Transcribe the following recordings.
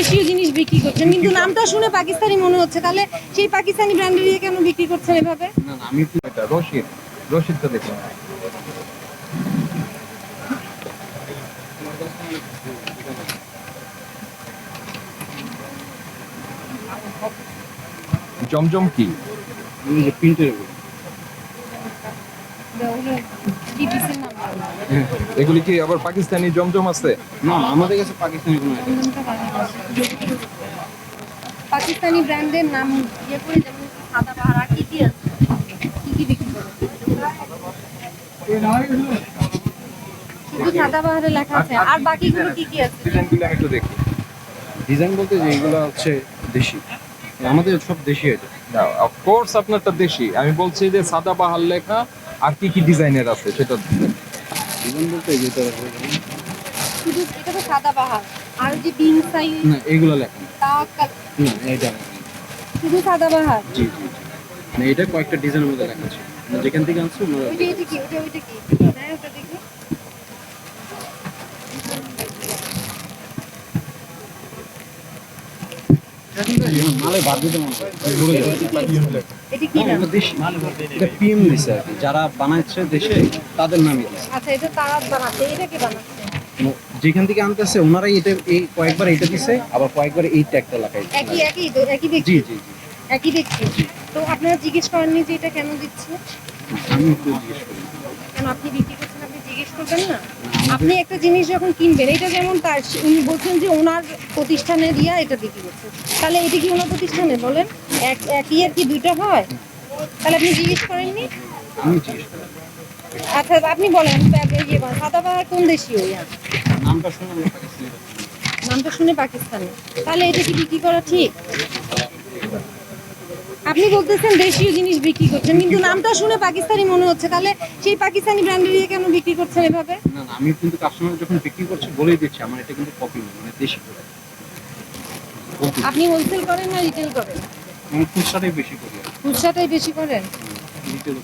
দেশীয় জিনিস বিক্রি করছেন কিন্তু নামটা শুনে পাকিস্তানি মনে হচ্ছে। তাহলে সেই পাকিস্তানি ব্র্যান্ডের ইয়ে কেন বিক্রি করছেন এভাবে? না না আমি তো- এটা রশিদ রশিদটা দেখুন। জমজম কি? প্রিন্টের এগুলি কি আবার পাকিস্তানি জমজম আছে? না না, আমাদের কাছে পাকিস্তানি কোনো। পাকিস্তানি ব্র্যান্ডের নাম ইয়ে করে যেমন সাদা কি কি আছে? কি কি বিক্রি করে? শুধু সাদা বাহারে লেখা আছে। আর বাকিগুলো কি কি আছে? ডিজাইনগুলো আমি একটু দেখি। ডিজাইন বলতে যে এগুলো হচ্ছে দেশি। আমাদের সব দেশি আইটেম। অফকোর্স আপনারটা দেশি। আমি বলছি যে সাদা বাহার লেখা আর কি কি ডিজাইনের আছে সেটা ডিজাইন বলতে যেটা এটা শুধু এটা তো সাদা বাহার। আর যে বিন সাইজ না এগুলো লেখা না তাওয়াক্কাল না এটা শুধু সাদা বাহার? জি জি মানে এটা কয়েকটা ডিজাইনের মধ্যে লেখা আছে। মানে যেখান থেকে আনছো ওইটা কি? ওইটা ওইটা কি? হ্যাঁ ওটা দেখি মালে বাদ দিতে মনে হয় ভুলে যাবে। এটা কি নাম এটা দেশি এটা পিএম দিছে আর কি যারা বানাচ্ছে দেশে তাদের নামে আচ্ছা এটা তারা বানাচ্ছে এটা কে বানাচ্ছে? যেখান থেকে আনতেছে ওনারাই এটা এই কয়েকবার এটা দিছে আবার কয়েকবার এই ট্যাগটা লাগাইছে একই একই তো একই জি জি জি। একই তো আপনারা জিজ্ঞেস করেননি যে এটা কেন দিচ্ছে? আমি একটু জিজ্ঞেস করি। কেন আপনি বিক্রি করছেন? আপনি জিজ্ঞেস করবেন না? আপনি একটা জিনিস যখন কিনবেন এটা যেমন তার উনি বলছেন যে ওনার প্রতিষ্ঠানে দিয়া এটা বিক্রি করছে। তাহলে এটা কি ওনার প্রতিষ্ঠানে বলেন? এক একই আর কি দুইটা হয়? তাহলে আপনি জিজ্ঞেস করেননি? আচ্ছা আপনি বলেন ইয়ে কোন দেশীয় ইয়া? নামটা শুনে আমি পাকিস্তানি নামটা শুনে পাকিস্তানি। তাহলে এটা কি বিক্রি করা ঠিক? আপনি বলতেছেন দেশীয় জিনিস বিক্রি করছেন কিন্তু নামটা শুনে পাকিস্তানি মনে হচ্ছে। তাহলে সেই পাকিস্তানি ব্র্যান্ডের ইয়ে কেন বিক্রি করছেন এভাবে? না না আমি কিন্তু কাস্টমার যখন বিক্রি করছি বলেই দিচ্ছি আমার এটা কিন্তু কপি না মানে দেশি প্রোডাক্ট আপনি হোলসেল করেন না রিটেল করেন? আমি খুচরাটাই বেশি করি। খুচরাটাই বেশি করেন? রিটেল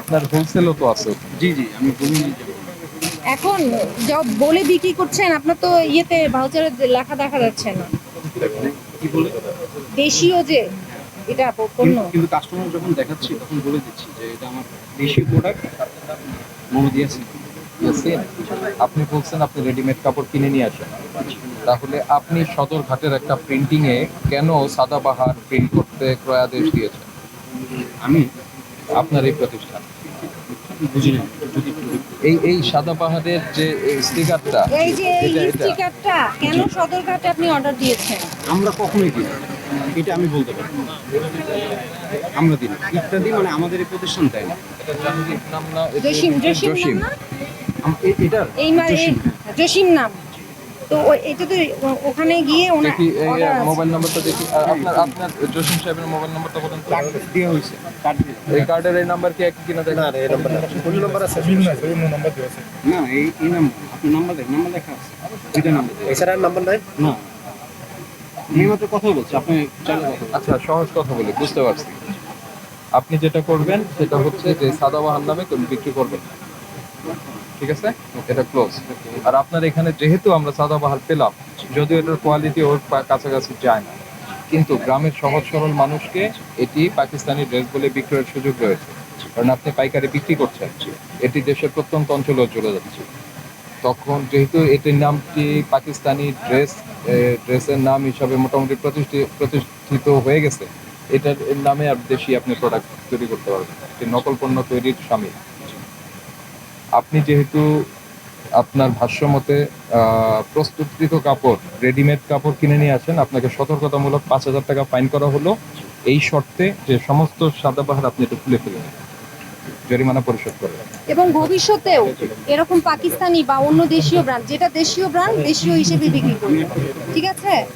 আপনার হোলসেলও তো আছে জি জি আমি বলি এখন যা বলে বিক্রি করছেন আপনার তো ইয়েতে ভাউচারে লেখা দেখা যাচ্ছে না। কি বলে? দেশীয় যে এটা পণ্য। কিন্তু- কাস্টমার যখন দেখাচ্ছি তখন বলে দিচ্ছি যে এটা আমার দেশি প্রোডাক্ট মনে দিয়েছি। আপনি বলছেন আপনি রেডিমেড কাপড় কিনে নিয়ে আসেন। তাহলে আপনি সদরঘাটের একটা প্রিন্টিং এ কেন সাদাবাহার প্রিন্ট করতে ক্রয়াদেশ দিয়েছেন? আমি আপনার এই প্রতিষ্ঠান। একটু এই এই সাদাবাহারের যে স্টিকারটা এই যে স্টিকারটা কেন সদরঘাটে আপনি অর্ডার দিয়েছেন? আমরা কখনোই দিই না। এটা আমি বলতে পারি। আমরা দিই না। ইত্যাদি মানে আমাদের এই প্রতিষ্ঠান দেয় না। এটা না এটা জসিম জসিম নাম জসিম। না? আম- এ- এটার এই জসিম। নাম। তো এটা তো ওখানে গিয়ে ওনার দেখি এই আছে। মোবাইল নাম্বারটা দেখি। আপনার আপনার জসিম সাহেবের মোবাইল নাম্বারটা বলেন কার্ড দেওয়া হয়েছে। কার্ড এই কার্ডের এই নাম্বার কি এক কিনা দেখেন না এই এই নাম্বার আপনার নাম্বার দেখ নাম্বার লেখা আছে। দুইটা নাম্বার এছাড়া নাম্বার নাই? না। আপনি। আচ্ছা সহজ কথা বলি, বুঝতে পারছি। আপনি যেটা করবেন, সেটা হচ্ছে যে সাদাবাহার নামে কোন বিক্রি করবেন। ঠিক আছে? এটা ক্লোজ আর আপনার এখানে যেহেতু আমরা সাদাবাহার পেলাম, যদিও এটার কোয়ালিটি ওর কাছাকাছি যায় না। কিন্তু গ্রামের সহজ সরল মানুষকে এটি পাকিস্তানি ড্রেস বলে বিক্রয়ের সুযোগ রয়েছে। কারণ আপনি পাইকারি বিক্রি করছেন। এটি দেশের প্রত্যন্ত অঞ্চলেও চলে যাচ্ছে। তখন যেহেতু এটির নামটি পাকিস্তানি ড্রেস ড্রেসের নাম হিসাবে মোটামুটি প্রতিষ্ঠি- প্রতিষ্ঠিত হয়ে গেছে। এটার নামে আর দেশি আপনি প্রোডাক্ট তৈরি করতে পারবেন। এটি নকল পণ্য তৈরির সামিল আপনি যেহেতু আপনার ভাষ্য মতে প্রস্তুতকৃত কাপড় রেডিমেড কাপড় কিনে নিয়ে আসেন, আপনাকে সতর্কতামূলক পাঁচ হাজার টাকা ফাইন করা হলো। এই শর্তে যে সমস্ত সাদা সাদাবাহার আপনি এটা খুলে ফেলুন। জরিমানা পরিশোধ করবে। এবং ভবিষ্যতেও এরকম পাকিস্তানি বা অন্য দেশীয় ব্র্যান্ড যেটা দেশীয় ব্র্যান্ড দেশীয় হিসেবে বিক্রি করবে। ঠিক আছে?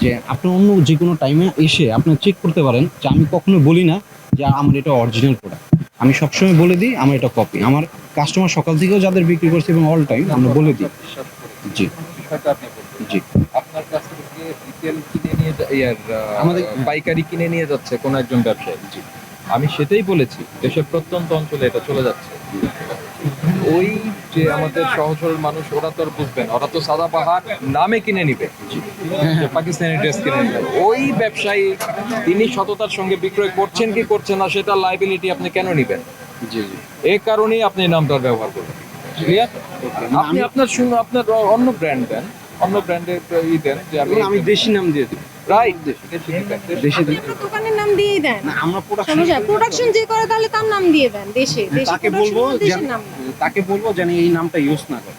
যে আপনি অন্য যে কোনো টাইমে এসে আপনি চেক করতে পারেন যে আমি কখনো বলি না যে আমার এটা অরিজিনাল প্রোডাক্ট আমি সবসময় বলে দিই আমার এটা কপি আমার কাস্টমার সকাল থেকেও যাদের বিক্রি করছে এবং অল টাইম আমরা বলে দিই। জি। জি। আপনার কাছ থেকে রিটেল কিনে নিয়ে আমাদের- পাইকারি কিনে নিয়ে যাচ্ছে কোন একজন ব্যবসায়ী। জি। আমি সেটাই বলেছি দেশের প্রত্যন্ত অঞ্চলে এটা চলে যাচ্ছে। ওই যে আমাদের সহজ সরল মানুষ ওরা তো আর বুঝবেন ওরা তো সাদা পাহাড় নামে কিনে নিবে। পাকিস্তানি ড্রেস কিনে নিবে। ওই ব্যবসায়ী তিনি সততার সঙ্গে বিক্রয় করছেন কি করছেন না সেটা লাইবিলিটি আপনি কেন নিবেন? জি জি। এই কারণেই আপনি নামটার ব্যবহার করবেন ক্লিয়ার আপনি আপনার শুনুন আপনার অন্য ব্র্যান্ড দেন অন্য ব্র্যান্ডের ই দেন যে আমি আমি দেশি নাম দিয়ে দিই। রাইট দেশি আপনার দোকানের নাম দিয়েই দেন। আমরা প্রোডাকশন প্রোডাকশন যে করে তাহলে তার নাম দিয়ে দেন দেশে। দেশে তাকে বলব যেন- তাকে বলব যেন এই নামটা ইউজ না করে।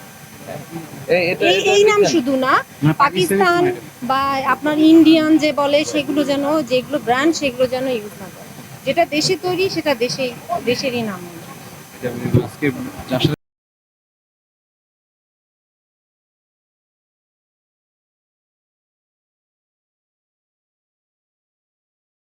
এই এই নাম শুধু না পাকিস্তান বা আপনার ইন্ডিয়ান যে বলে সেগুলো যেন যেগুলো ব্র্যান্ড সেগুলো যেন ইউজ না করে। যেটা দেশে তৈরি সেটা দেশেই দেশেরই নাম। আজকে